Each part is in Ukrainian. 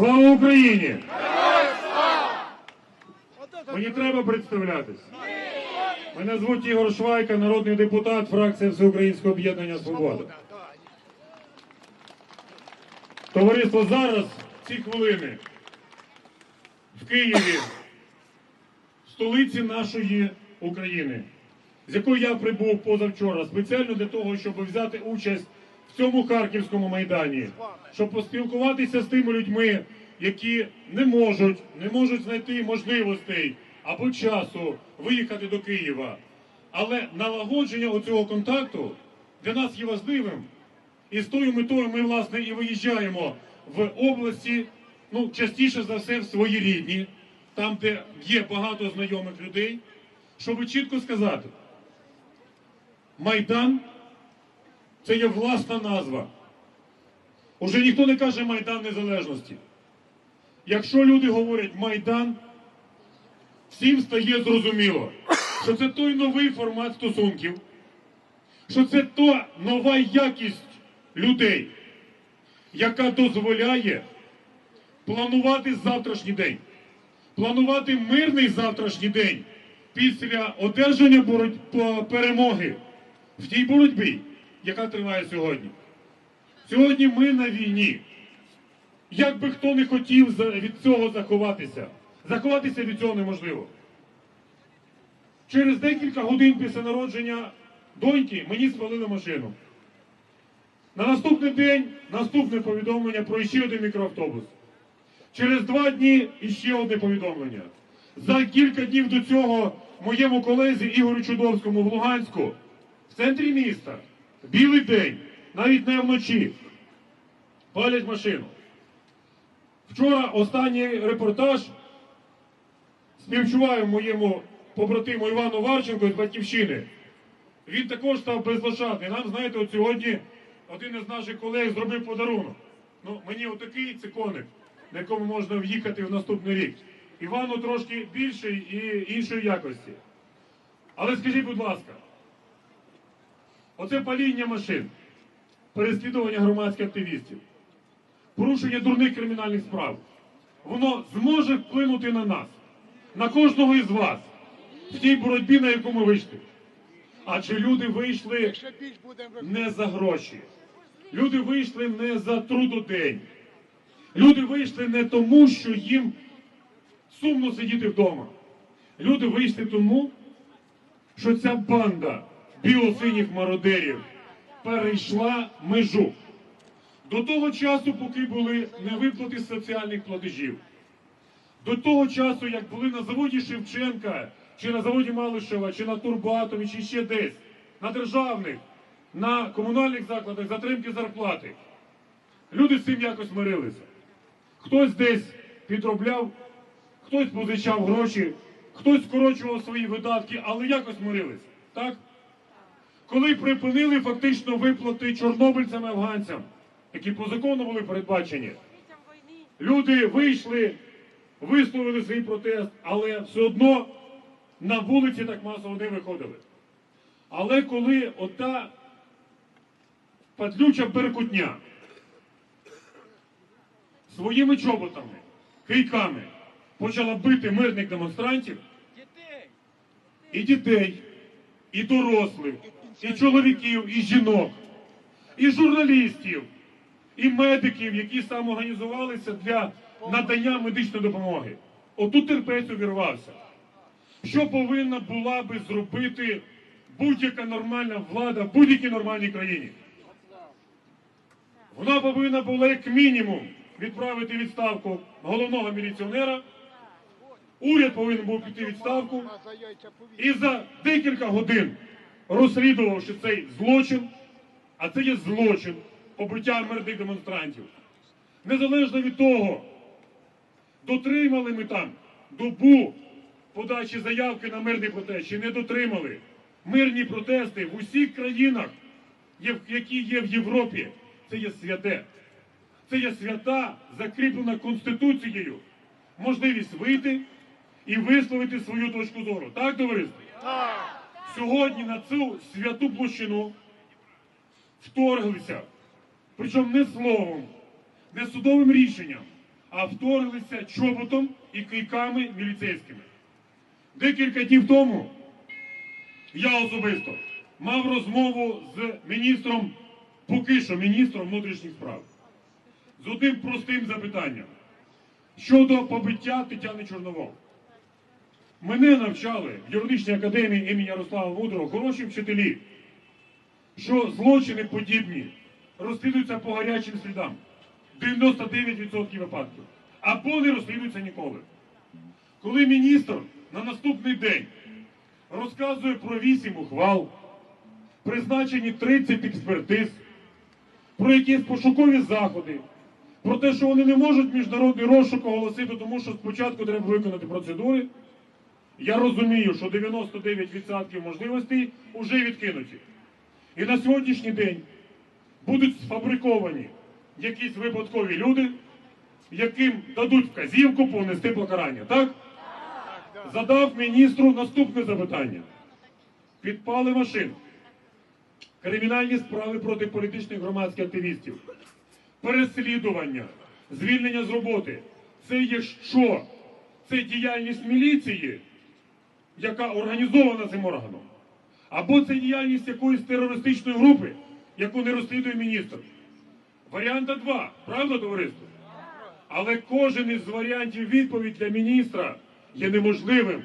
Слава Україні! Мені треба представлятись. Мене звуть Ігор Швайка, народний депутат, фракція Всеукраїнського об'єднання Свобода. Товариство зараз, в ці хвилини, в Києві, столиці нашої України, з якої я прибув позавчора, спеціально для того, щоб взяти участь в цьому харківському майдані, щоб поспілкуватися з тими людьми, які не можуть, не можуть знайти можливостей або часу виїхати до Києва. Але налагодження оцього контакту для нас є важливим. І з тою метою ми, власне, і виїжджаємо в області, ну, частіше за все, в свої рідні, там, де є багато знайомих людей, щоб чітко сказати, Майдан це є власна назва. Уже ніхто не каже Майдан Незалежності. Якщо люди говорять Майдан, всім стає зрозуміло, що це той новий формат стосунків, що це та нова якість людей, яка дозволяє планувати завтрашній день, планувати мирний завтрашній день після одержання бороть... перемоги в тій боротьбі, яка триває сьогодні. Сьогодні ми на війні. Як би хто не хотів від цього заховатися, заховатися від цього неможливо. Через декілька годин після народження доньки мені спалили машину. На наступний день наступне повідомлення про ще один мікроавтобус. Через два дні іще одне повідомлення. За кілька днів до цього моєму колезі Ігорю Чудовському в Луганську, в центрі міста, білий день, навіть не вночі, палять машину. Вчора останній репортаж співчуваю моєму побратиму Івану Варченко з Батьківщини. Він також став безлошадний. Нам, знаєте, от сьогодні один із наших колег зробив подарунок. Ну, мені отакий це коник, на якому можна в'їхати в наступний рік. Івану трошки більший і іншої якості. Але скажіть, будь ласка, оце паління машин, переслідування громадських активістів, порушення дурних кримінальних справ, воно зможе вплинути на нас, на кожного із вас в тій боротьбі, на яку ми вийшли. А чи люди вийшли не за гроші. Люди вийшли не за трудодень. Люди вийшли не тому, що їм сумно сидіти вдома. Люди вийшли тому, що ця банда білосиніх мародерів перейшла межу. До того часу, поки були невиплати соціальних платежів. До того часу, як були на заводі Шевченка, чи на заводі Малишева, чи на Турбатові, чи ще десь, на державних, на комунальних закладах затримки зарплати. Люди з цим якось мирилися. Хтось десь підробляв, хтось позичав гроші, хтось скорочував свої видатки, але якось мирилися. Так? Коли припинили фактично виплати чорнобильцям і афганцям, які по закону були передбачені, люди вийшли, висловили свій протест, але все одно на вулиці так масово не виходили. Але коли ота падлюча беркутня своїми чоботами, кийками почала бити мирних демонстрантів, і дітей, і дорослих, і чоловіків, і жінок, і журналістів, і медиків, які самоорганізувалися для надання медичної допомоги. Отут терпець увірвався. Що повинна була би зробити будь-яка нормальна влада в будь-якій нормальній країні? Вона повинна була як мінімум відправити відставку головного міліціонера. Уряд повинен був піти відставку і за декілька годин розслідувавши цей злочин, а це є злочин побиття мирних демонстрантів. Незалежно від того, дотримали ми там добу подачі заявки на мирний протест, чи не дотримали. Мирні протести в усіх країнах, які є в Європі, це є святе. Це є свята, закріплена Конституцією. Можливість вийти і висловити свою точку зору. Так, товариство? Сьогодні на цю святу площину вторглися, причому не словом, не судовим рішенням, а вторглися чоботом і кийками міліцейськими. Декілька днів тому я особисто мав розмову з міністром, поки що міністром внутрішніх справ, з одним простим запитанням щодо побиття Тетяни Чорновол. Мене навчали в юридичній академії імені Ярослава Мудрого хороші вчителі, що злочини подібні розслідуються по гарячим слідам. 99% випадків. Або не розслідуються ніколи. Коли міністр на наступний день розказує про 8 ухвал, призначені 30 експертиз, про якісь пошукові заходи, про те, що вони не можуть міжнародний розшук оголосити, тому що спочатку треба виконати процедури. Я розумію, що 99% можливостей вже відкинуті. І на сьогоднішній день будуть сфабриковані якісь випадкові люди, яким дадуть вказівку понести покарання. Так? Задав міністру наступне запитання. Підпали машин. Кримінальні справи проти політичних громадських активістів. Переслідування, звільнення з роботи. Це є що? Це діяльність міліції, яка організована цим органом. Або це діяльність якоїсь терористичної групи, яку не розслідує міністр. Варіанта два, правда, товариство? Але кожен із варіантів відповідь для міністра є неможливим,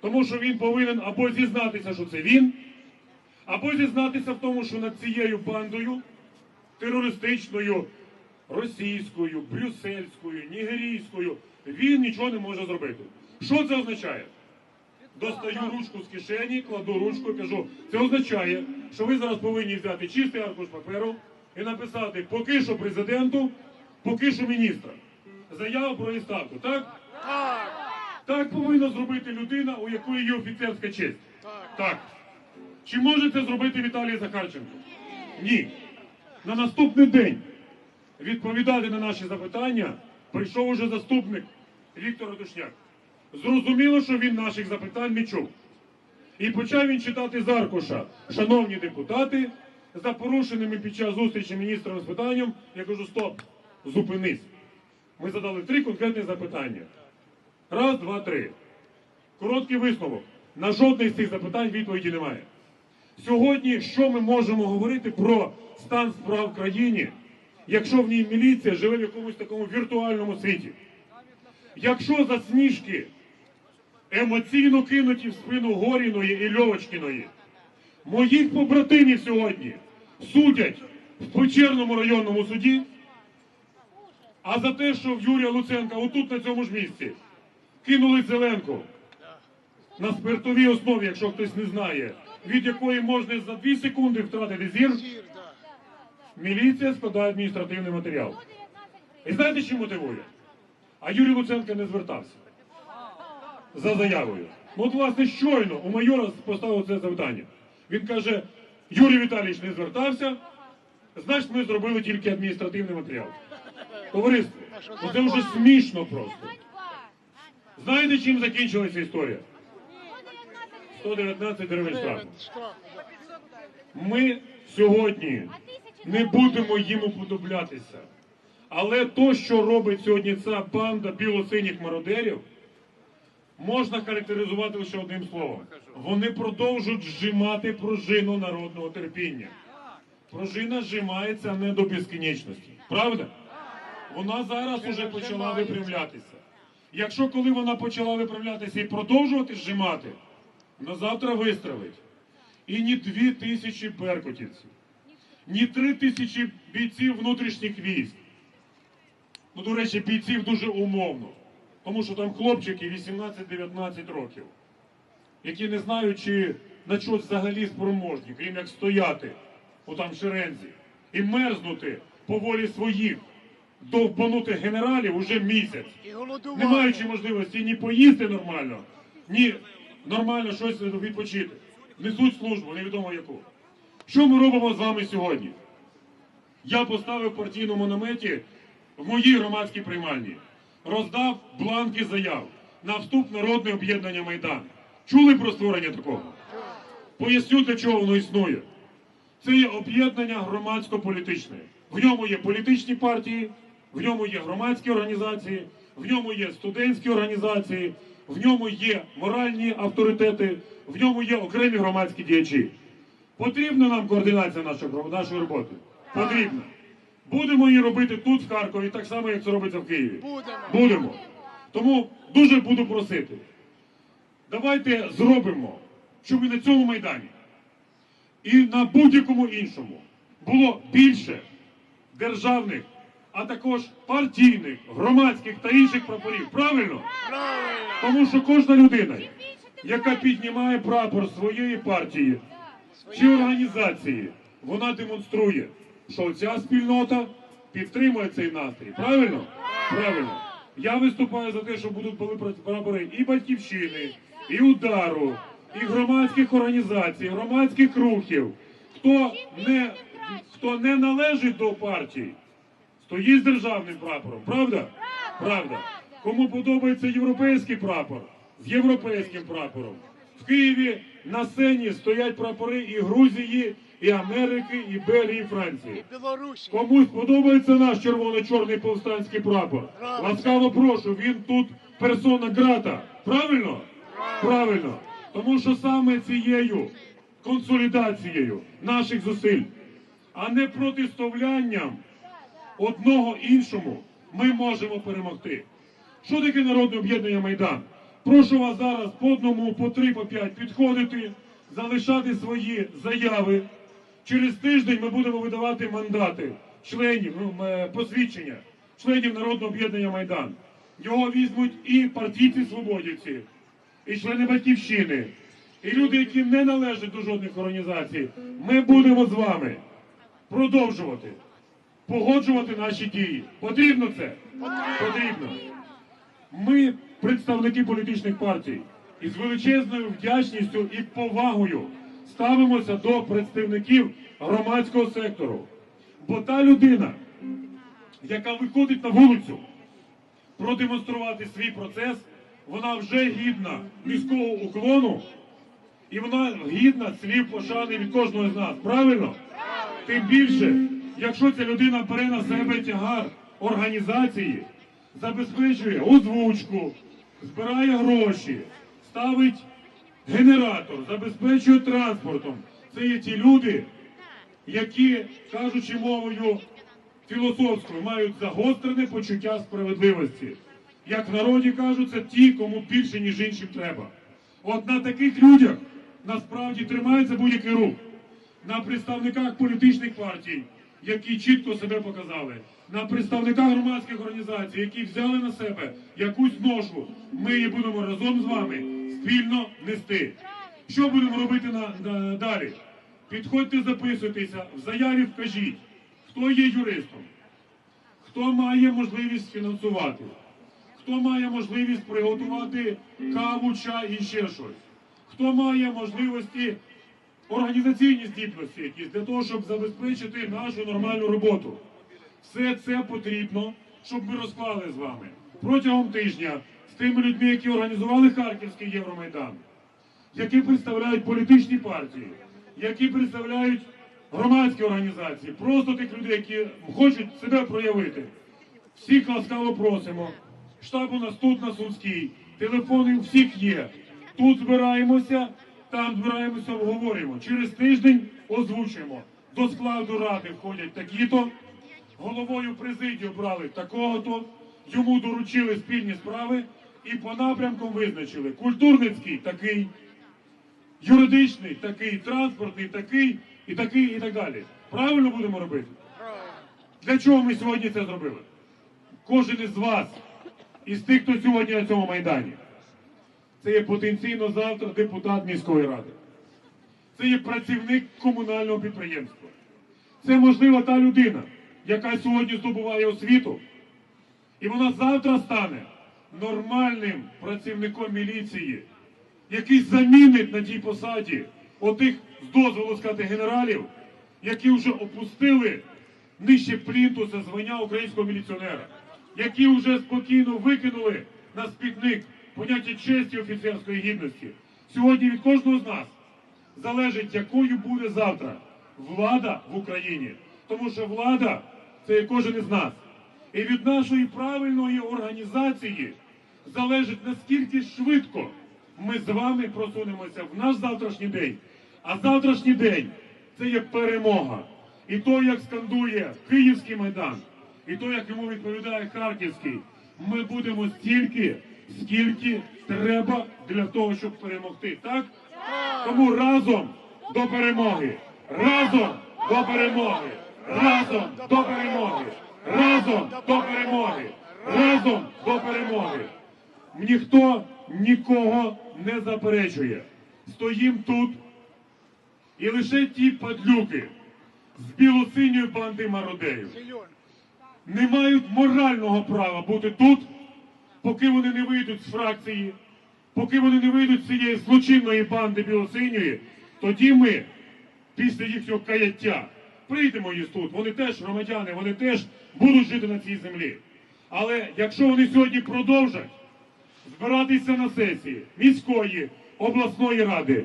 тому що він повинен або зізнатися, що це він, або зізнатися в тому, що над цією бандою терористичною, російською, брюссельською, нігерійською він нічого не може зробити. Що це означає? Достаю ручку з кишені, кладу ручку і кажу, це означає, що ви зараз повинні взяти чистий аркуш паперу і написати поки що президенту, поки що міністра. Заяву про відставку, так? Так повинна зробити людина, у якої є офіцерська честь. Так. Чи може це зробити Віталій Захарченко? Ні. На наступний день відповідати на наші запитання прийшов уже заступник Віктор Радушняк. Зрозуміло, що він наших запитань не чув. І почав він читати з аркуша. Шановні депутати, за порушеними під час зустрічі міністром з питанням, я кажу, стоп, зупинись. Ми задали три конкретні запитання. Раз, два, три. Короткий висновок. На жодне з цих запитань відповіді немає. Сьогодні що ми можемо говорити про стан справ в країні, якщо в ній міліція живе в якомусь такому віртуальному світі? Якщо засніжки емоційно кинуті в спину Горіної і Льовочкіної, моїх побратимів сьогодні судять в Печерному районному суді, а за те, що в Юрія Луценка отут на цьому ж місці кинули Зеленку на спиртовій основі, якщо хтось не знає, від якої можна за 2 секунди втратити зір, міліція складає адміністративний матеріал. І знаєте, чим мотивує? А Юрій Луценко не звертався за заявою. От, власне, щойно у майора поставив це запитання. Він каже, Юрій Віталійович не звертався, значить ми зробили тільки адміністративний матеріал. Товариство, ну це вже смішно просто. Знаєте, чим закінчилася історія? 119 гривень штрафу. Ми сьогодні не будемо їм уподоблятися. Але то, що робить сьогодні ця банда білосиніх мародерів, можна характеризувати лише одним словом. Вони продовжують зжимати пружину народного терпіння. Пружина зжимається не до безкінечності. Правда? Вона зараз уже почала випрямлятися. Якщо коли вона почала виправлятися і продовжувати зжимати, на завтра вистрелить. І ні дві тисячі беркутівців, ні три тисячі бійців внутрішніх військ. Ну, до речі, бійців дуже умовно, тому що там хлопчики 18-19 років, які не знають, чи на щось взагалі спроможні, крім як стояти у там шерензі і мерзнути по волі своїх, довбанути генералів уже місяць не маючи можливості ні поїсти нормально, ні нормально щось відпочити. Несуть службу, невідомо яку. Що ми робимо з вами сьогодні? Я поставив партійному наметі в моїй громадській приймальні, роздав бланки заяв на вступ народне об'єднання Майдан. Чули про створення такого? Поясню, для чого воно існує. Це є об'єднання громадсько-політичне. В ньому є політичні партії, в ньому є громадські організації, в ньому є студентські організації, в ньому є моральні авторитети, в ньому є окремі громадські діячі. Потрібна нам координація нашої роботи? Потрібна. Будемо її робити тут, в Харкові, так само, як це робиться в Києві. Будемо. Будемо. Тому дуже буду просити. Давайте зробимо, щоб і на цьому майдані і на будь-якому іншому було більше державних, а також партійних, громадських та інших прапорів. Правильно? Правильно. Тому що кожна людина, яка піднімає прапор своєї партії чи організації, вона демонструє, що ця спільнота підтримує цей настрій. Правильно? Правильно. Я виступаю за те, що будуть були прапори і батьківщини, і удару, і громадських організацій, громадських рухів. Хто не, хто не належить до партії, стоїть з державним прапором. Правда? Правда. Кому подобається європейський прапор з європейським прапором. В Києві на сцені стоять прапори і Грузії, і Америки, і Бельгії, і Франції. Комусь подобається наш червоно-чорний повстанський прапор. Ласкаво прошу, він тут персона грата. Правильно? Правильно. Тому що саме цією консолідацією наших зусиль, а не протиставлянням одного іншому, ми можемо перемогти. Що таке народне об'єднання Майдан? Прошу вас зараз по одному, по три, по п'ять підходити, залишати свої заяви. Через тиждень ми будемо видавати мандати членів, ну, е, посвідчення членів народного об'єднання Майдан. Його візьмуть і партійці свободівці, і члени батьківщини, і люди, які не належать до жодних організацій. Ми будемо з вами продовжувати погоджувати наші дії. Потрібно це? Потрібно. Ми, представники політичних партій, із величезною вдячністю і повагою ставимося до представників громадського сектору. Бо та людина, яка виходить на вулицю продемонструвати свій процес, вона вже гідна низького уклону і вона гідна слів пошани від кожного з нас. Правильно? Тим більше, якщо ця людина бере на себе тягар організації, забезпечує озвучку, збирає гроші, ставить генератор, забезпечує транспортом. Це є ті люди, які, кажучи мовою філософською, мають загострене почуття справедливості. Як в народі кажуть, це ті, кому більше, ніж іншим треба. От на таких людях насправді тримається будь-який рух. На представниках політичних партій, які чітко себе показали, на представниках громадських організацій, які взяли на себе якусь ношу, ми її будемо разом з вами спільно нести. Що будемо робити на, на- далі? Підходьте, записуйтеся, в заяві вкажіть, хто є юристом, хто має можливість фінансувати, хто має можливість приготувати каву, чай і ще щось, хто має можливості організаційні здібності якісь для того, щоб забезпечити нашу нормальну роботу. Все це потрібно, щоб ми розклали з вами протягом тижня тими людьми, які організували Харківський Євромайдан, які представляють політичні партії, які представляють громадські організації, просто тих людей, які хочуть себе проявити. Всіх ласкаво просимо. Штаб у нас тут на Сумській. Телефони у всіх є. Тут збираємося, там збираємося, обговорюємо. Через тиждень озвучуємо. До складу ради входять такі-то. Головою президію брали такого-то. Йому доручили спільні справи і по напрямкам визначили. Культурницький такий, юридичний такий, транспортний такий, і такий, і так далі. Правильно будемо робити? Для чого ми сьогодні це зробили? Кожен із вас, із тих, хто сьогодні на цьому майдані, це є потенційно завтра депутат міської ради. Це є працівник комунального підприємства. Це можливо та людина, яка сьогодні здобуває освіту, і вона завтра стане нормальним працівником міліції, який замінить на тій посаді отих, з дозволу сказати, генералів, які вже опустили нижче плінтуса звання українського міліціонера, які вже спокійно викинули на спітник поняття честі офіцерської гідності. Сьогодні від кожного з нас залежить, якою буде завтра влада в Україні. Тому що влада це кожен із нас. І від нашої правильної організації залежить наскільки швидко ми з вами просунемося в наш завтрашній день. А завтрашній день це є перемога. І то, як скандує Київський майдан, і то, як йому відповідає Харківський, ми будемо стільки, скільки треба для того, щоб перемогти. Так? Тому разом до перемоги! Разом до перемоги! Разом до перемоги! Разом до перемоги! Разом до перемоги! Ніхто нікого не заперечує. Стоїм тут, і лише ті падлюки з білосиньої банди мародерів не мають морального права бути тут, поки вони не вийдуть з фракції, поки вони не вийдуть з цієї злочинної банди білосиньої, тоді ми, після їхнього каяття, прийдемо їх тут. Вони теж громадяни, вони теж будуть жити на цій землі. Але якщо вони сьогодні продовжать збиратися на сесії міської обласної ради,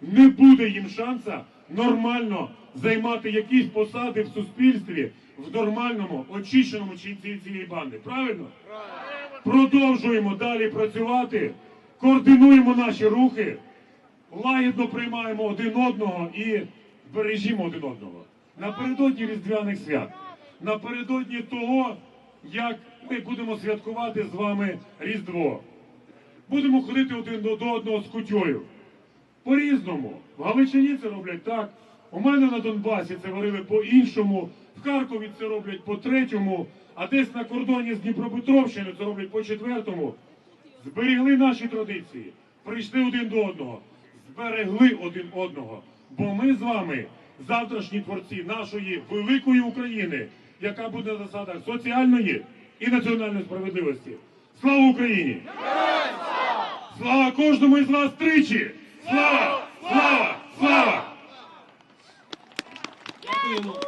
не буде їм шанса нормально займати якісь посади в суспільстві в нормальному, очищеному чинці цієї банди. Правильно? Продовжуємо далі працювати, координуємо наші рухи, лагідно приймаємо один одного і бережімо один одного. Напередодні різдвяних свят, напередодні того, як ми будемо святкувати з вами Різдво. Будемо ходити один до одного з кутьою. По-різному. В Галичині це роблять так. У мене на Донбасі це варили по-іншому. В Харкові це роблять по третьому, а десь на кордоні з Дніпропетровщиною це роблять по четвертому. Зберегли наші традиції, прийшли один до одного, зберегли один одного. Бо ми з вами завтрашні творці нашої великої України, яка буде на засадах соціальної і національної справедливості. Слава Україні! Слава кожному із вас тричі! Слава! Слава! Слава! Дякуємо.